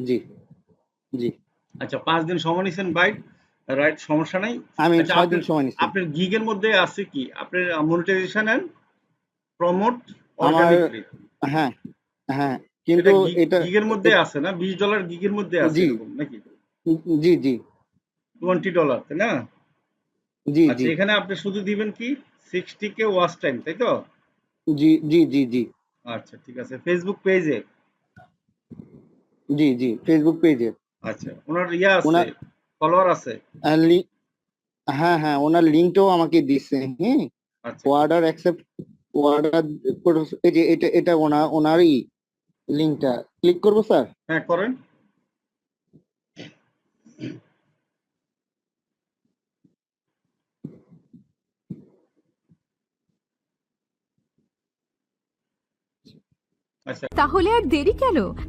জি জি। আচ্ছা পাঁচ দিন সময় নিছেন বাইট রাইট সমস্যা নাই। আমি আচ্ছা, ছয় দিন সময় নিচ্ছি আপনার গিগের মধ্যে আছে কি? আপনার মনিটাইজেশন এন্ড প্রমোট অর্গানিকলি হ্যাঁ হ্যাঁ কিন্তু এটা গিগের মধ্যে আছে না? 20 ডলার গিগের মধ্যে আছে। নাকি? জি জি। 20 ডলার তাই না? জি আচ্ছা জি। এখানে আপনি শুধু দিবেন কি? 60 কে ওয়াচ টাইম তাই তো? জি জি জি জি। আচ্ছা ঠিক আছে। ফেসবুক পেজে জি জি ফেসবুক পেজে আচ্ছা ওনার ইয়া আছে ওনার- ফলোয়ার আছে? হ্যাঁ হ্যাঁ ওনার আমাকে দিচ্ছে হ্যাঁ অর্ডার অ্যাকসেপ্ট অর্ডার এই যে এটা এটা ওনার ওনারই লিঙ্কটা। ক্লিক করব স্যার? হ্যাঁ করেন। আচ্ছা। তাহলে আর দেরি কেন?